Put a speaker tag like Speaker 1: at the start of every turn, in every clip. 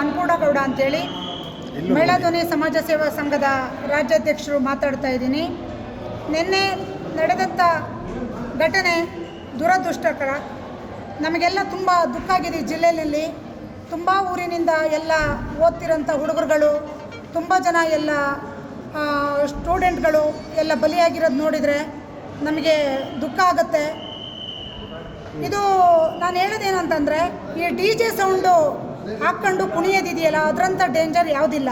Speaker 1: ಅನ್ನಪೂರ್ಣಗೌಡ ಅಂತೇಳಿ ಮೇಳಧ್ವನಿ ಸಮಾಜ ಸೇವಾ ಸಂಘದ ರಾಜ್ಯಾಧ್ಯಕ್ಷರು ಮಾತಾಡ್ತಾ ಇದ್ದೀನಿ. ನಿನ್ನೆ ನಡೆದಂಥ ಘಟನೆ ದುರದೃಷ್ಟಕರ. ನಮಗೆಲ್ಲ ತುಂಬ ದುಃಖ ಆಗಿದೆ ಈ ಜಿಲ್ಲೆಯಲ್ಲಿ. ತುಂಬ ಊರಿನಿಂದ ಎಲ್ಲ ಓದ್ತಿರೋಂಥ ಹುಡುಗರುಗಳು ತುಂಬ ಜನ ಎಲ್ಲ ಸ್ಟೂಡೆಂಟ್ಗಳು ಎಲ್ಲ ಬಲಿಯಾಗಿರೋದು ನೋಡಿದರೆ ನಮಗೆ ದುಃಖ ಆಗುತ್ತೆ. ಇದು ನಾನು ಹೇಳೋದೇನಂತಂದರೆ ಈ ಡಿ ಜೆ ಸೌಂಡು ಹಾಕ್ಕೊಂಡು ಕುಣಿಯೋದಿದೆಯಲ್ಲ ಅದರಂಥ ಡೇಂಜರ್ ಯಾವುದಿಲ್ಲ.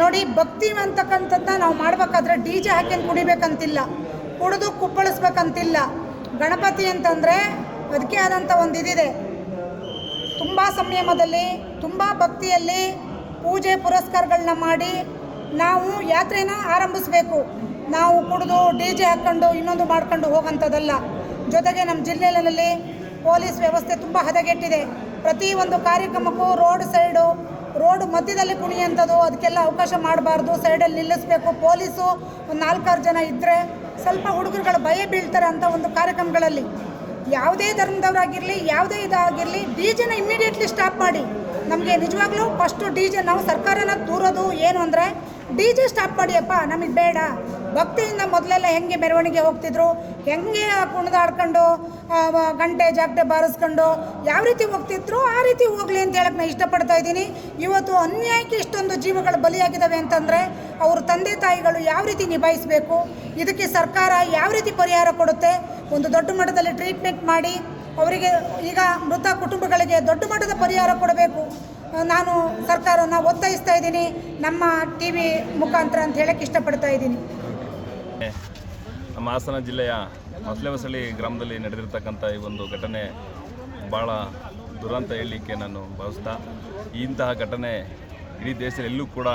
Speaker 1: ನೋಡಿ ಭಕ್ತಿ ಅಂತಕ್ಕಂಥದ್ದನ್ನ ನಾವು ಮಾಡಬೇಕಾದ್ರೆ ಡಿ ಜೆ ಹಾಕ್ಯಂಡು ಕುಣಿಬೇಕಂತಿಲ್ಲ, ಕುಡಿದು ಕುಪ್ಪಳಿಸ್ಬೇಕಂತಿಲ್ಲ. ಗಣಪತಿ ಅಂತಂದರೆ ಅದಕ್ಕೆ ಆದಂಥ ಒಂದು ಇದಿದೆ ತುಂಬ ಸಂಯಮದಲ್ಲಿ, ತುಂಬ ಭಕ್ತಿಯಲ್ಲಿ ಪೂಜೆ ಪುರಸ್ಕಾರಗಳನ್ನ ಮಾಡಿ ನಾವು ಯಾತ್ರೆನ ಆರಂಭಿಸಬೇಕು. ನಾವು ಕುಡಿದು ಡಿ ಜೆ ಹಾಕ್ಕೊಂಡು ಇನ್ನೊಂದು ಮಾಡ್ಕೊಂಡು ಹೋಗೋಂಥದ್ದಲ್ಲ. ಜೊತೆಗೆ ನಮ್ಮ ಜಿಲ್ಲೆಯಲ್ಲಿ ಪೊಲೀಸ್ ವ್ಯವಸ್ಥೆ ತುಂಬ ಹದಗೆಟ್ಟಿದೆ. ಪ್ರತಿ ಒಂದು ಕಾರ್ಯಕ್ರಮಕ್ಕೂ ರೋಡ್ ಸೈಡು, ರೋಡ್ ಮಧ್ಯದಲ್ಲಿ ಕುಣಿಯಂಥದ್ದು, ಅದಕ್ಕೆಲ್ಲ ಅವಕಾಶ ಮಾಡಬಾರ್ದು, ಸೈಡಲ್ಲಿ ನಿಲ್ಲಿಸಬೇಕು. ಪೊಲೀಸು ಒಂದು ನಾಲ್ಕಾರು ಜನ ಇದ್ದರೆ ಸ್ವಲ್ಪ ಹುಡುಗರುಗಳು ಭಯ ಬೀಳ್ತಾರೆ ಅಂತ ಒಂದು ಕಾರ್ಯಕ್ರಮಗಳಲ್ಲಿ. ಯಾವುದೇ ಧರ್ಮದವರಾಗಿರಲಿ, ಯಾವುದೇ ಇದಾಗಿರಲಿ, ಡಿ ಜೆನ ಇಮ್ಮಿಡಿಯೇಟ್ಲಿ ಸ್ಟಾಪ್ ಮಾಡಿ. ನಮಗೆ ನಿಜವಾಗ್ಲೂ ಫಸ್ಟು ಡಿ ಜೆ, ನಾವು ಸರ್ಕಾರನ ದೂರೋದು ಏನು ಅಂದರೆ, ಡಿ ಜೆ ಸ್ಟಾಪ್ ಮಾಡಿಯಪ್ಪ, ನಮಗೆ ಬೇಡ. ಭಕ್ತಿಯಿಂದ ಮೊದಲೆಲ್ಲ ಹೆಂಗೆ ಮೆರವಣಿಗೆ ಹೋಗ್ತಿದ್ರು? ಹೆಂಗೆ ಕುಣಿದಾಡ್ಕೊಂಡು ಗಂಟೆ ಜಾಗಟೆ ಬಾರಿಸ್ಕೊಂಡು ಯಾವ ರೀತಿ ಹೋಗ್ತಿದ್ರು? ಆ ರೀತಿ ಹೋಗಲಿ ಅಂತ ಹೇಳಕ್ಕೆ ನಾನು ಇಷ್ಟಪಡ್ತಾ ಇದ್ದೀನಿ. ಇವತ್ತು ಅನ್ಯಾಯಕ್ಕೆ ಇಷ್ಟೊಂದು ಜೀವಗಳು ಬಲಿಯಾಗಿದ್ದಾವೆ ಅಂತಂದರೆ ಅವ್ರ ತಂದೆ ತಾಯಿಗಳು ಯಾವ ರೀತಿ ನಿಭಾಯಿಸಬೇಕು? ಇದಕ್ಕೆ ಸರ್ಕಾರ ಯಾವ ರೀತಿ ಪರಿಹಾರ ಕೊಡುತ್ತೆ? ಒಂದು ದೊಡ್ಡ ಮಟ್ಟದಲ್ಲಿ ಟ್ರೀಟ್ಮೆಂಟ್ ಮಾಡಿ ಅವರಿಗೆ ಈಗ ಮೃತ ಕುಟುಂಬಗಳಿಗೆ ದೊಡ್ಡ ಮಟ್ಟದ ಪರಿಹಾರ ಕೊಡಬೇಕು. ನಾನು ಸರ್ಕಾರವನ್ನು ಒತ್ತಾಯಿಸ್ತಾ ಇದ್ದೀನಿ. ನಮ್ಮ ಟಿ ವಿ ಮುಖಾಂತರ ಅಂತ ಹೇಳಕ್ಕೆ ಇಷ್ಟಪಡ್ತಾ ಇದ್ದೀನಿ.
Speaker 2: ನಮ್ಮ ಹಾಸನ ಜಿಲ್ಲೆಯ ಮಸ್ಲೆವಸಳಿ ಗ್ರಾಮದಲ್ಲಿ ನಡೆದಿರ್ತಕ್ಕಂಥ ಈ ಒಂದು ಘಟನೆ ಭಾಳ ದುರಂತ ಹೇಳಲಿಕ್ಕೆ ನಾನು ಭಾವಿಸ್ತಾ ಇಂತಹ ಘಟನೆ ಇಡೀ ದೇಶದಲ್ಲಿ ಎಲ್ಲೂ ಕೂಡ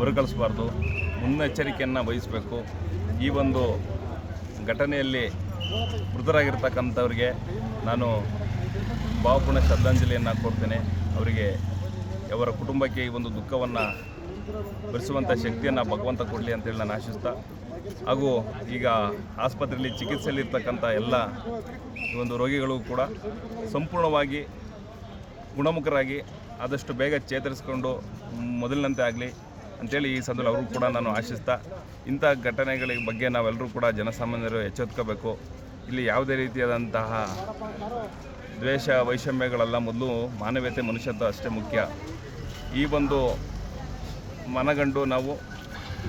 Speaker 2: ಮರುಕಳಿಸಬಾರ್ದು. ಮುನ್ನೆಚ್ಚರಿಕೆಯನ್ನು ವಹಿಸಬೇಕು. ಈ ಒಂದು ಘಟನೆಯಲ್ಲಿ ಮೃತರಾಗಿರ್ತಕ್ಕಂಥವ್ರಿಗೆ ನಾನು ಭಾವಪೂರ್ಣ ಶ್ರದ್ಧಾಂಜಲಿಯನ್ನು ಕೊಡ್ತೇನೆ. ಅವರಿಗೆ ಅವರ ಕುಟುಂಬಕ್ಕೆ ಈ ಒಂದು ದುಃಖವನ್ನು ಭರಿಸುವಂಥ ಶಕ್ತಿಯನ್ನು ಭಗವಂತ ಕೊಡಲಿ ಅಂತೇಳಿ ನಾನು ಆಶಿಸ್ತಾ ಹಾಗೂ ಈಗ ಆಸ್ಪತ್ರೆಯಲ್ಲಿ ಚಿಕಿತ್ಸೆಯಲ್ಲಿರ್ತಕ್ಕಂಥ ಎಲ್ಲ ಈ ಒಂದು ರೋಗಿಗಳು ಕೂಡ ಸಂಪೂರ್ಣವಾಗಿ ಗುಣಮುಖರಾಗಿ ಆದಷ್ಟು ಬೇಗ ಚೇತರಿಸ್ಕೊಂಡು ಮೊದಲಿನಂತೆ ಆಗಲಿ ಅಂತೇಳಿ ಈ ಸಂದರ್ಭ ಅವರು ಕೂಡ ನಾನು ಆಶಿಸ್ತಾ, ಇಂಥ ಘಟನೆಗಳ ಬಗ್ಗೆ ನಾವೆಲ್ಲರೂ ಕೂಡ ಜನಸಾಮಾನ್ಯರು ಎಚ್ಚೆತ್ಕೋಬೇಕು. ಇಲ್ಲಿ ಯಾವುದೇ ರೀತಿಯಾದಂತಹ ದ್ವೇಷ, ವೈಷಮ್ಯಗಳೆಲ್ಲ ಮೊದಲು ಮಾನವೀಯತೆ, ಮನುಷ್ಯತ್ವ ಅಷ್ಟೇ ಮುಖ್ಯ. ಈ ಒಂದು ಮನಗಂಡು ನಾವು